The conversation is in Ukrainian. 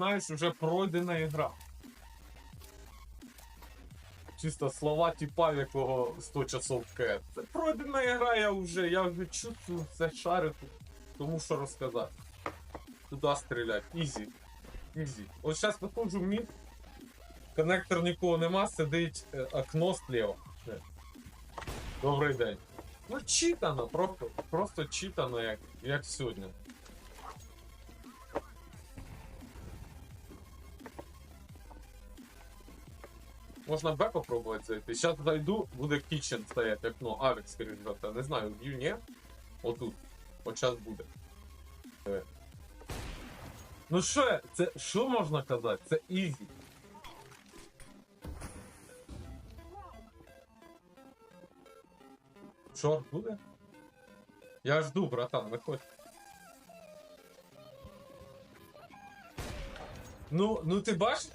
знаєш, вже пройдена ігра. Чисто слова типа, якого 100 часов КС. Це пройдена ігра, я вже, я вже чувствую це шарю. Тому що розказати. Туди стрілять. Ізі. Ізі. От зараз виходжу в мід. Коннектор нікого нема, сидить е, окно слева. Е. Добрий день. Ну, читано, просто, просто читано, як, як сьогодні. Можна Б попробувати зайти. Зараз зайду, буде кічен стоять окно. Авік, скоріш. Не знаю, вб'ю, ні. Отут. От час буде. Диви. Ну що, це що можна казати? Це ізі. Шорт буде? Я жду, братан, виходь. Ну, ну ти бачиш?